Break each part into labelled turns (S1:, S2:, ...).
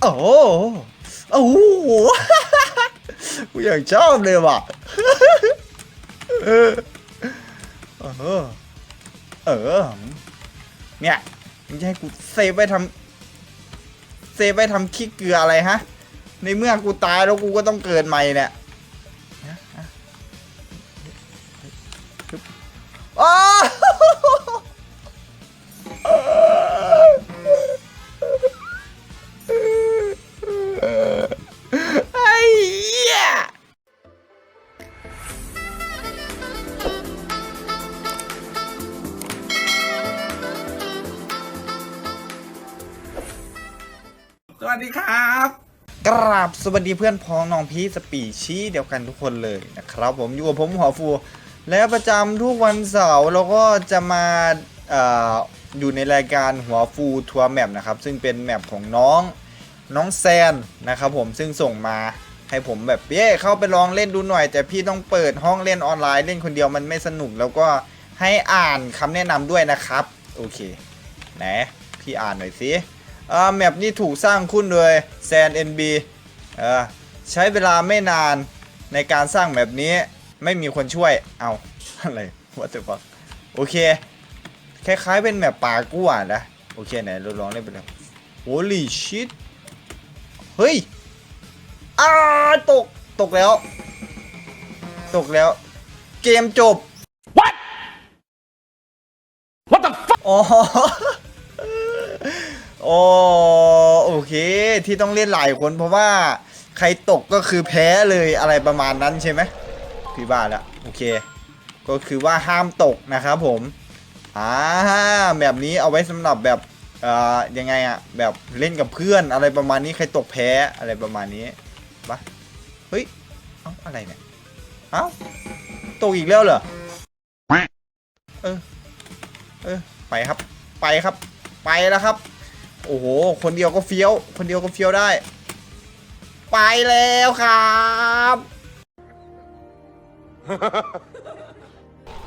S1: โอ้โหอ้โหกูอยากชอบเลยว่ะเออเออเออเนี่ยมึงจะให้กูเซฟไปทำเซฟไปทำขี้เกลืออะไรฮะ ในเมื่อกูตายแล้วกูก็ต้องเกิดใหม่เนี่ยนะนะปึ๊บอ้ วัสดีครับ กราบสวัสดีเพื่อนพ้องน้องพี่สปีชีส์เดียวกันทุกคนเลยนะครับผมอยู่กับผมหัวฟู และประจำทุกวันเสาร์เราก็จะมาอออยู่ในรายการหัวฟูทัวร์แมปนะครับ ซึ่งเป็นแมปของน้องน้องแซนนะครับผมซึ่งส่งมาให้ผมแบบเย้เข้าไปลองเล่นดูหน่อย แต่พี่ต้องเปิดห้องเล่นออนไลน์เล่นคนเดียวมันไม่สนุกแล้วก็ให้อ่านคำแนะนำด้วยนะครับ โอเค ไหน พี่อ่านหน่อยสิ อ่าแมปนี้ถูกสร้างขึ้นโดยแซน NB เออใช้เวลาไม่นานในการสร้างแมปนี้ไม่มีคนช่วย เอาอะไร what the fuck โอเค คล้ายๆเป็นแมปป่ากู้อะนะ โอเคไหนเราลองเล่นไปเลย holy shit เฮ้ยอ้าตก ตกแล้ว ตกแล้ว เกมจบ
S2: What? What the fuck?
S1: อ๋อ โอ้โอเค ที่ต้องเล่นหลายคนเพราะว่าใครตกก็คือแพ้เลยอะไรประมาณนั้นใช่ไหมพี่บ้าแล้วโอเค ก็คือว่าห้ามตกนะครับผมอ่าแบบนี้เอาไว้สำหรับแบบเอ่อยังไงอะแบบเล่นกับเพื่อนอะไรประมาณนี้ใครตกแพ้อะไรประมาณนี้ปะเฮ้ยเอ้าอะไรเนี่ยเอ้าตกอีกแล้วเหรอเออเออไปครับ ไปครับ ไปแล้วครับ โอ้โห คนเดียวก็เฟี้ยว คนเดียวก็เฟี้ยวได้ ไปแล้วครับ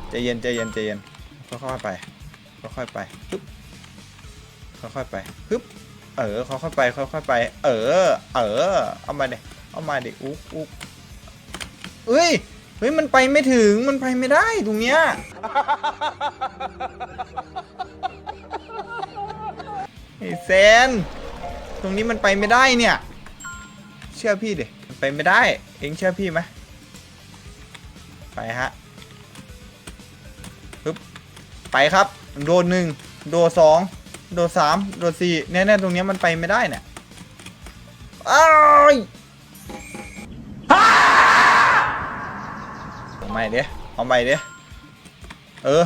S1: ใจเย็นใจเย็นใจเย็นค่อยๆไปค่อยๆไปฮึบค่อยๆไปฮึบเออค่อยๆไปค่อยๆไป เออ เออ เอามาเด็เอามาเด็อุ๊กอุ๊กเอ้ยเฮ้ยมันไปไม่ถึงมันไปไม่ได้ตรงเนี้ย ไอ้เซน ตรงนี้มันไปไม่ได้เนี่ย เชื่อพี่ดิมันไปไม่ได้ เองเชื่อพี่ไหมไปฮะปึ๊บไปครับ โดนหนึ่งโดนสองโดนสามโดนสี่แน่ๆตรงนี้มันไปไม่ได้เนี่ยอ้ายเอาใหม่เดี๋ยวเอาใหม่เดี๋ยวเออ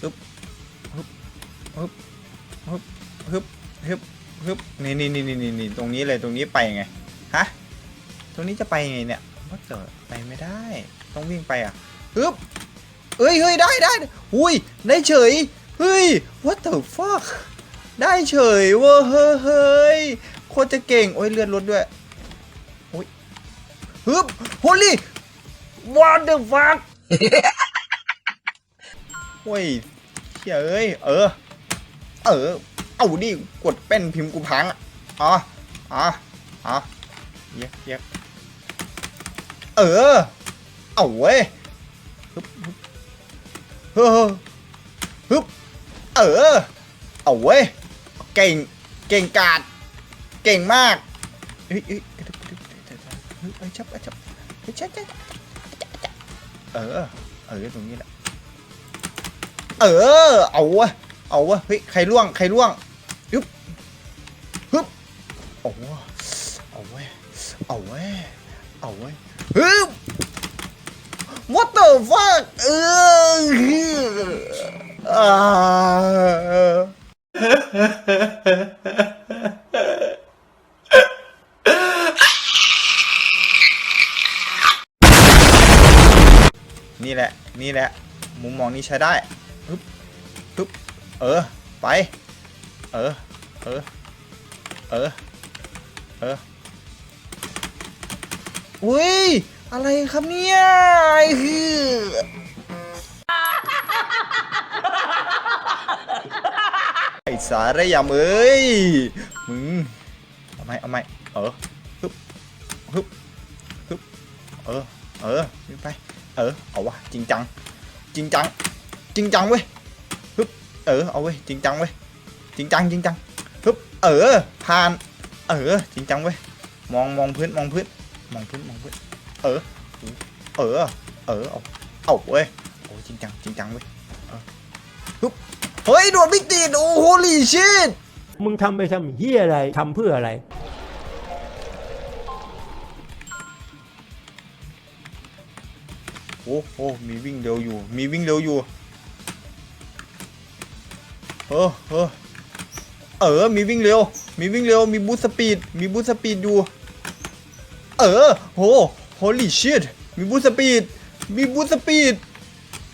S1: ปึ๊บปึ๊บปึ๊บ ฮึบฮึบฮึบนี่นี่นี่นี่นี่ตรงนี้เลยตรงนี้ไปไงฮะตรงนี้จะไปไงเนี่ยว่าเกิดไปไม่ได้ ต้องวิ่งไปอะฮึบเอ้ยเฮ้ยได้ได้อุ้ยได้เฉยเฮ้ย what the fuck ได้เฉยเว้ยเฮ้ยเฮ้ยโคตรจะเก่งโอ้ยเลือดลดด้วยโอ้ยฮึบ holy what the fuck โอ้ยเฮ้ยเอ้ยเออ เออ เอาดิ กดเป็นพิมพ์กูพังอ๋อ อ๋อ อ๋อเย็บเย็บเออ เอาเว้ยฮึบฮึบเฮ้อฮึบเออ เอาเว้ย เก่ง เก่งกาด เก่งมากเฮ้ยเฮ้ยกระดึบกระดึบเฮ้ยเฮ้ยชับชับเฮ้ยชับชับเออ เออ ตรงนี้แหละ เออ เอาเว้ย เอาวะเฮ้ยใครล่วงใครล่วงฮึบฮึบเอาวะเอาเว้ยเอาเว้ยเอาเว้ยฮึบ what the fuck เอออ่านี่แหละ นี่แหละ มุมมองนี้ใช้ได้ฮึบฮึบ เออ ไป เออ เออ เออ เออ อุ้ย อะไรครับเนี่ยไอ้คือ ไอ้สาระยำเอ้ย มึง เอาไหมเอาไหมเออฮึบฮึบฮึบเออ เออไป เออ เอาวะ จริงจัง จริงจัง จริงจังเว้ย เออเอาเว้ยจริงจังเว้ยจริงจังจริงจังฮึบเออผ่านเออจริงจังเว้ยมองมองพื้นมองพื้นมองพื้นมองพื้นเออเออเออเอาเอาเว้ยโอ้จริงจังจริงจังเว้ยเออฮึบเฮ้ยโดดไม่ติดโอ้โหลีชิต
S2: มึงทำไปทำเฮียอะไรทำเพื่ออะไร
S1: โอ้โหมีวิ่งเร็วอยู่ มีวิ่งเร็วอยู่ เออเออเออ มีวิ่งเร็ว มีวิ่งเร็ว มีบูสสปีด มีบูสสปีดอยู่ เออ โห holy shit มีบูสสปีด มีบูสสปีด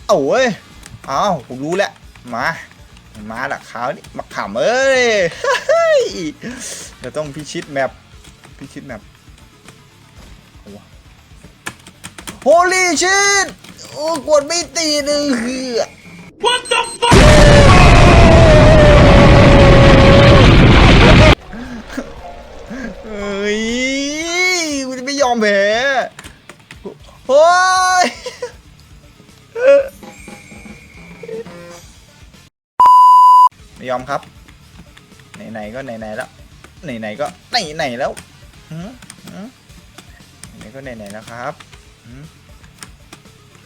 S1: เอาเว้ยอ้าวผมรู้แล้ว มา มาละขาวนี่มาขำเอ้ยเดี๋ยวต้องพิชิตแมป พิชิตแมป Holy shit โอ้กดไม่ตีหนึ่งคือ What the fuck อมแพ้โอ้ยไม่ยอมครับ ไหนๆก็ไหนๆแล้ว ไหนๆก็ไหนๆแล้วไหนก็ไหนๆแล้วครับ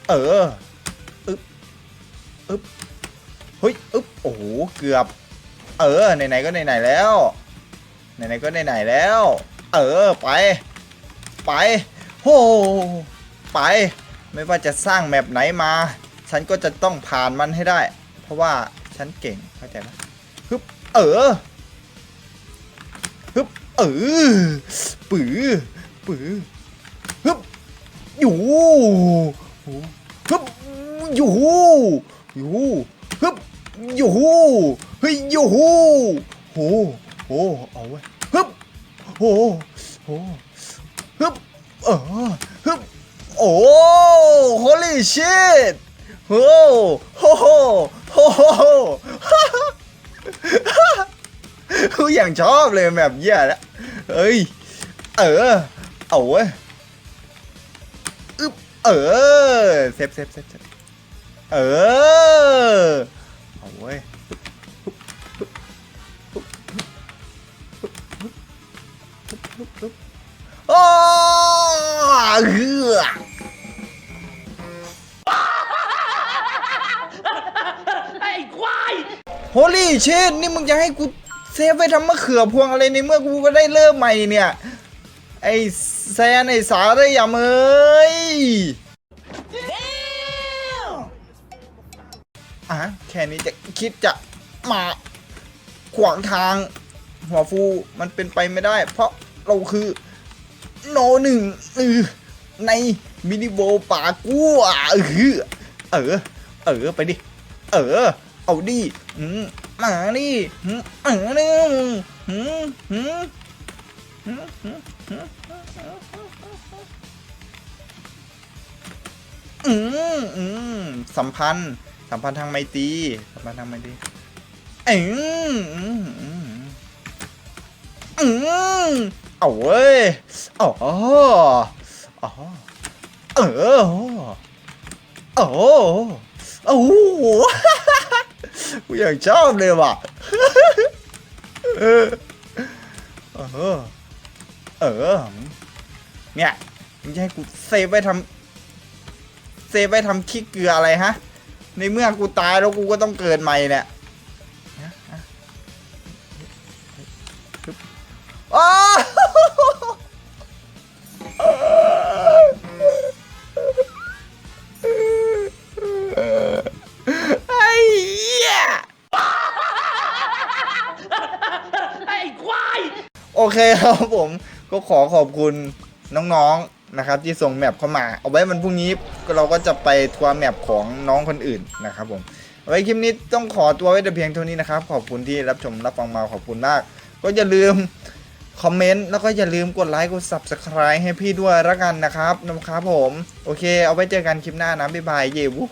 S1: เอออึ๊บอึ๊บเฮ้ยอึ๊บโอ้โหเกือบ เออไหนๆก็ไหนๆแล้วไหนๆก็ไหนๆแล้ว เออไป ไปโหไป ไม่ว่าจะสร้างแมปไหนมา ฉันก็จะต้องผ่านมันให้ได้ เพราะว่าฉันเก่งเข้าใจไหมฮึบเออฮึบเออปือปือฮึบอยู่ฮึบอยู่อยู่ฮึบอยู่เฮ้ยอยู่โหโหเอาไว้ฮึบโหโห ฮึบเออฮึบโอ้ holy shit โอ้โหโหโหโหกูอย่างชอบเลยแบบเหี้ยแล้วเอ้ย เออ เอาเว้ยอึบเออเซฟเซฟเซฟเซฟเออ เอาเว้ย อ้เฮือ
S3: ไอ้ควาย
S1: โฮลี่เชนนี่มึงจะให้กูเซฟไว้ทำมะเขือพวงอะไรในเมื่อกูก็ได้เริ่มใหม่เนี่ย ไอ้แซนไอ้สาได้อย่าเมยอะแค่นี้จะคิดจะมาขวางทาง หัวฟูมันเป็นไปไม่ได้ เพราะเราคือ โนหนึ่งเออในมินิโบป่ากู้อะเออ เออเออไปดิ เออ เอาดิมมาดิอืมเออดิอืมอืมอืมอืมอืมอืมอืมสัมพันธ์ สัมพันธ์ทางไมตรีสัมพันธ์ทางไมตรีอืมอืมอืมอืม เอาเว้ยอ๋ออ๋อเออโอ้โอ้โหกูอยากชอบเลยว่ะเออเออเออเนี่ยมึงจะให้กูเซฟไว้ทำเซฟไว้ทำขี้เกลืออะไรฮะ ในเมื่อกูตายแล้วกูก็ต้องเกิดใหม่เนี่ยนะ เคครับผมก็ขอขอบคุณน้องๆนะครับ ที่ส่งแมปเข้ามา เอาไว้มันพรุ่งนี้เราก็จะไปทัวร์แมปของน้องคนอื่นนะครับผมเอาไว้คลิปนี้ต้องขอตัวไว้แต่เพียงเท่านี้นะครับ ขอบคุณที่รับชมรับฟังมาขอบคุณมาก ก็อย่าลืมคอมเมนต์แล้วก็อย่าลืมกดไลค์กด subscribe ให้พี่ด้วยละกันนะครับนะครับผม โอเค เอาไว้เจอกันคลิปหน้านะบ๊ายบายเย้วู